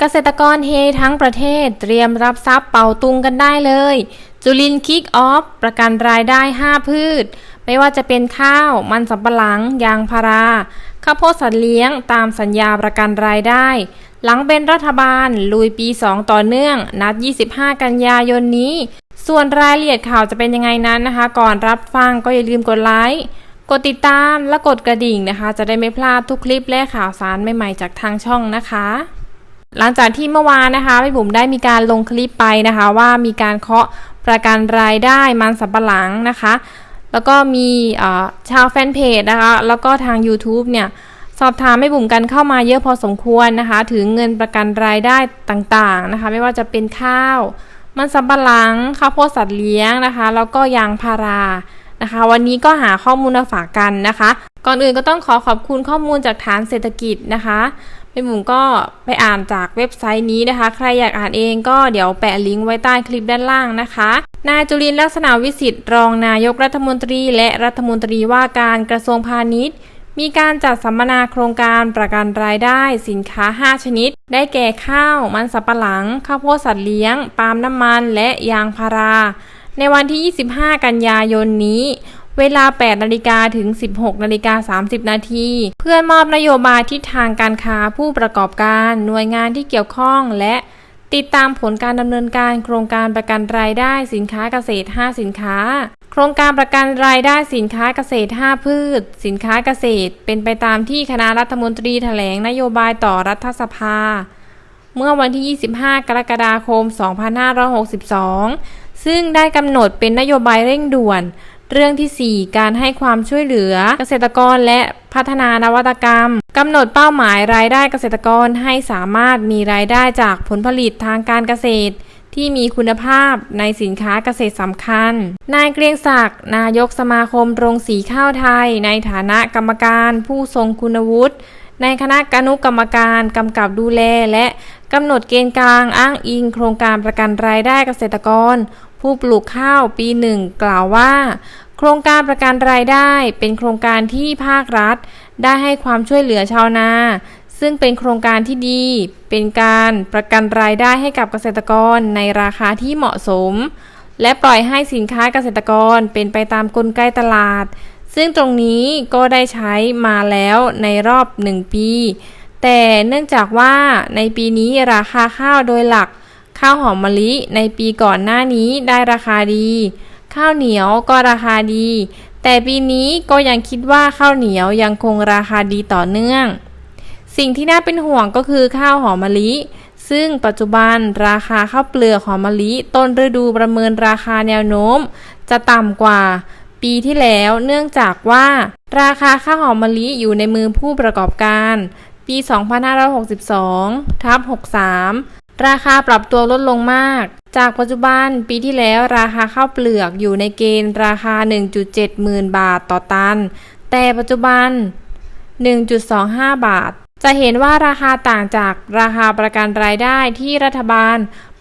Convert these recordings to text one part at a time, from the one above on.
เกษตรกรเฮทั้งประเทศเตรียมรับทรัพย์เป่าตุงกันได้เลย จุลินคิกออฟ ประกันรายได้ 5 พืช ไม่ว่าจะเป็นข้าว มันสำปะหลัง ยางพารา ข้าวโพดสัตว์เลี้ยง ตามสัญญาประกันรายได้ หลังเป็นรัฐบาล ลุยปี 2 ต่อเนื่อง นัด 25 กันยายนนี้ ส่วนรายละเอียดข่าวจะเป็นยังไงนั้นนะคะ ก่อนรับฟังก็อย่าลืมกดไลค์กดติดตามและกดกระดิ่งนะคะ จะได้ไม่พลาดทุกคลิปและข่าวสารใหม่ๆจากทางช่องนะคะ หลังจากที่เมื่อวานนะคะพี่บุ๋มได้มีการลงคลิปไปนะคะ ว่ามีการเคาะประกันรายได้มันสับปะหลังนะคะ แล้วก็มีชาวแฟนเพจนะคะ แล้วก็ทาง YouTube เนี่ยสอบถามให้บุ๋มกันเข้ามาเยอะพอสมควรนะคะ ถึงเงินประกันรายได้ต่างๆนะคะ ไม่ว่าจะเป็นข้าว มันสำปะหลังข้าวโพดสัตว์เลี้ยงนะคะ แล้วก็ยางพารานะคะ วันนี้ก็หาข้อมูลมาฝากกันนะคะ ก่อนอื่นก็ต้องขอขอบคุณข้อมูลจากฐานเศรษฐกิจนะคะ เป็นบุ๋มก็ไปอ่านจากเว็บไซต์นี้นะคะ ใครอยากอ่านเองก็เดี๋ยวแปะลิงก์ไว้ใต้คลิปด้านล่างนะคะนายจุลินลักษณะวิสิทธิ์รองนายกรัฐมนตรีและรัฐมนตรีว่าการกระทรวงพาณิชย์ มีการจัดสัมมนาโครงการประกันรายได้สินค้า 5 ชนิด ได้แก่ข้าว มันสับปะหลัง ข้าวโพดสัตว์เลี้ยง ปาล์มน้ำมัน และยางพารา ในวันที่ 25 กันยายนนี้ เวลา 8 นาฬิกาถึง 16 นาฬิกา 30 นาที เพื่อมอบนโยบายทิศทางการค้าผู้ประกอบการ หน่วยงานที่เกี่ยวข้องและติดตามผลการดำเนินการโครงการประกันรายได้สินค้าเกษตร 5 สินค้า โครงการประกันรายได้สินค้าเกษตร 5 พืช สินค้าเกษตร เป็นไปตามที่คณะรัฐมนตรีแถลงนโยบายต่อรัฐสภา เมื่อวันที่ 25 กรกฎาคม 2562 ซึ่งได้กำหนดเป็นนโยบายเร่งด่วน เรื่องที่ 4 การให้ความช่วยเหลือเกษตรกรและพัฒนานวัตกรรมกำหนดเป้าหมายรายได้เกษตรกรให้สามารถมีรายได้จากผลผลิตทางการเกษตร ที่มีคุณภาพในสินค้าเกษตรสำคัญ นายเกรียงศักดิ์นายกสมาคมโรงสีข้าวไทย ในฐานะกรรมการผู้ทรงคุณวุฒิในคณะอนุกรรมการกำกับดูแลและกำหนดเกณฑ์กลางอ้างอิงโครงการประกันรายได้เกษตรกร ผู้ปลูกข้าวปีหนึ่งกล่าวว่า โครงการประกันรายได้เป็นโครงการที่ภาครัฐ ได้ให้ความช่วยเหลือชาวนา ซึ่งเป็นโครงการที่ดี เป็นการประกันรายได้ให้กับเกษตรกรในราคาที่เหมาะสม และปล่อยให้สินค้าเกษตรกรเป็นไปตามกลไกตลาด ซึ่งตรงนี้ก็ได้ใช้มาแล้วในรอบ 1 ปี แต่เนื่องจากว่าในปีนี้ราคาข้าวโดยหลัก ข้าวหอมมะลิในปีก่อนหน้านี้ได้ราคาดี ข้าวเหนียวก็ราคาดี แต่ปีนี้ก็ยังคิดว่าข้าวเหนียวยังคงราคาดีต่อเนื่อง สิ่งที่น่าเป็นห่วงก็คือข้าวหอมมะลิ ซึ่งปัจจุบันราคาข้าวเปลือกหอมมะลิ ต้นฤดูประเมินราคาแนวโน้ม จะต่ำกว่าปีที่แล้วเนื่องจากว่า ราคาข้าวหอมมะลิอยู่ในมือผู้ประกอบการ ปี 2562 ทับ 63 ราคาปรับตัวลดลงมาก จากปัจจุบันปีที่แล้วราคาข้าวเปลือกอยู่ในเกณฑ์ราคา 1.7หมื่นบาทต่อตัน แต่ปัจจุบัน 1.25 บาท จะเห็นว่าราคาต่างจากราคาประกันรายได้ที่รัฐบาล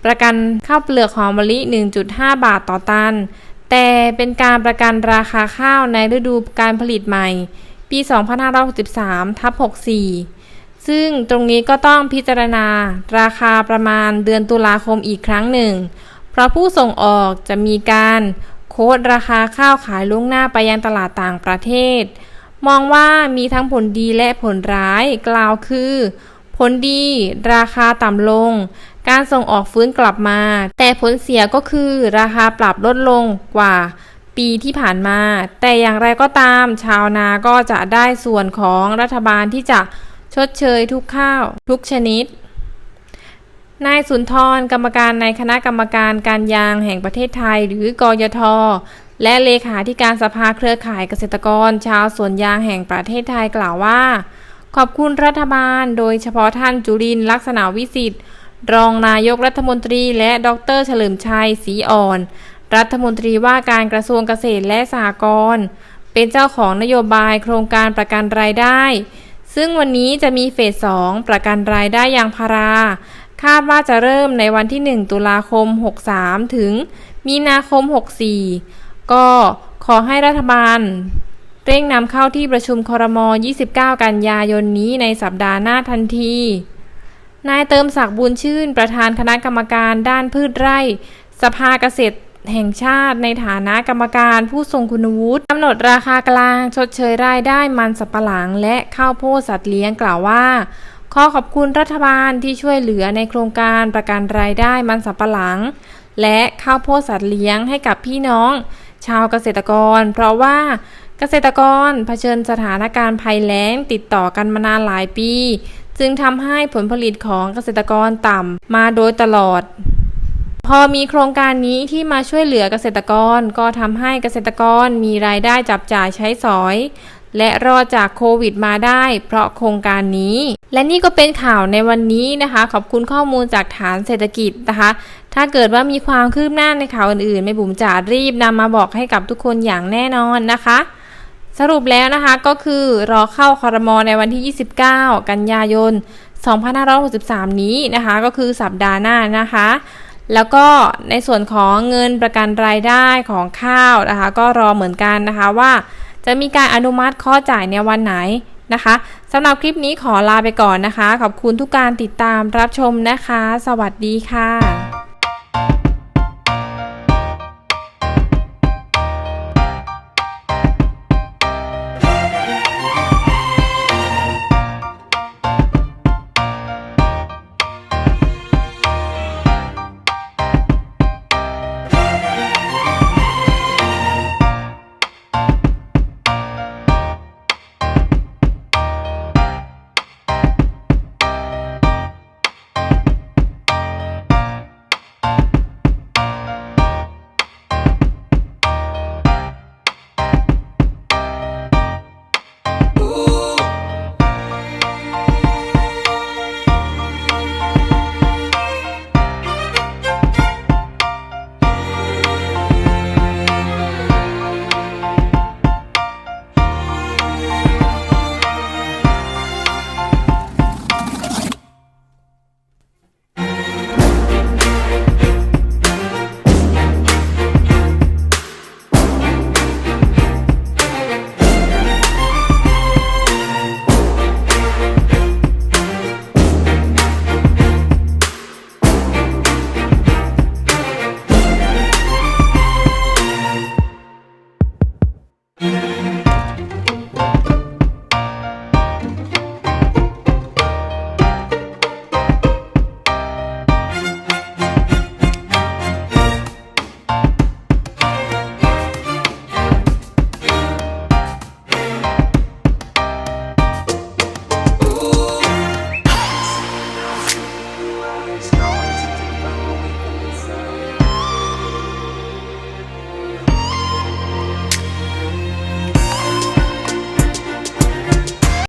ประกันข้าวเปลือกหอมมะลิ 1.5 บาทต่อตัน แต่เป็นการประกันราคาข้าวในฤดูการผลิตใหม่ ปี 2563ทับ64 ซึ่งตรงนี้ก็ต้องพิจารณาราคาประมาณเดือนตุลาคมอีกครั้งหนึ่ง เพราะผู้ส่งออกจะมีการโค้ดราคาข้าวขายล่วงหน้าไปยังตลาดต่างประเทศ มองว่ามีทั้งผลดีและผลร้ายกล่าวคือ ผลดี ราคาต่ำลง การส่งออกฟื้นกลับมา แต่ผลเสียก็คือราคาปรับลดลงกว่าปีที่ผ่านมา แต่อย่างไรก็ตามชาวนาก็จะได้ส่วนของรัฐบาลที่จะ ชดเชยทุกข้าว ทุกชนิด นายสุนทรกรรมการในคณะกรรมการการยางแห่งประเทศไทย หรือกยทและเลขาธิการสภาเครือข่ายเกษตรกร ชาวสวนยางแห่งประเทศไทยกล่าวว่า ขอบคุณรัฐบาล โดยเฉพาะท่านจุรินลักษณะวิสิทธิ์รองนายกรัฐมนตรีและดรเฉลิมชัยศรีอ่อน รัฐมนตรีว่าการกระทรวงเกษตรและสหกรณ์เป็นเจ้าของนโยบายโครงการประกันรายได้ ซึ่งวันนี้จะมีเฟส 2 ประกันรายได้ยางพารา คาดว่าจะเริ่มในวันที่ 1 ตุลาคม 63 ถึง มีนาคม 64 ก็ขอให้รัฐบาล เร่งนำเข้าที่ประชุมครม29 กันยายนนี้ในสัปดาห์หน้าทันที นายเติมศักดิ์บุญชื่นประธานคณะกรรมการด้านพืชไร่ สภาเกษตร แห่งชาติในฐานะกรรมการผู้ทรงคุณวุฒิกำหนดราคากลางชดเชยรายได้มันสับปะหลัง และข้าวโพดสัตว์เลี้ยงกล่าวว่า ขอขอบคุณรัฐบาลที่ช่วยเหลือในโครงการประกันรายได้มันสับปะหลัง และข้าวโพดสัตว์เลี้ยงให้กับพี่น้อง ชาวเกษตรกร เพราะว่าเกษตรกรเผชิญสถานการณ์ภัยแล้งติดต่อกันมานานหลายปี จึงทำให้ผลผลิตของเกษตรกรต่ำมาโดยตลอด พอมีโครงการนี้ที่มาช่วยเหลือเกษตรกร ก็ทำให้เกษตรกรมีรายได้จับจ่ายใช้สอย และรอดจากโควิดมาได้ เพราะโครงการนี้ และนี่ก็เป็นข่าวในวันนี้นะคะ ขอบคุณข้อมูลจากฐานเศรษฐกิจนะคะ ถ้าเกิดว่ามีความคืบหน้าในข่าวอื่นๆแม่บุ๋มจะรีบนำมาบอกให้กับทุกคนอย่างแน่นอนนะคะสรุปแล้วนะคะก็คือรอเข้าคอรมอในวันที่ 29 กันยายน 2563 นี้นะคะ ก็คือสัปดาห์หน้านะคะ แล้วก็ในส่วนของเงินประกันรายได้ของข้าวนะคะ ก็รอเหมือนกันนะคะว่า จะมีการอนุมัติข้อจ่ายในวันไหนนะคะสำหรับคลิปนี้ขอลาไปก่อนนะคะ ขอบคุณทุกการติดตามรับชมนะคะ สวัสดีค่ะ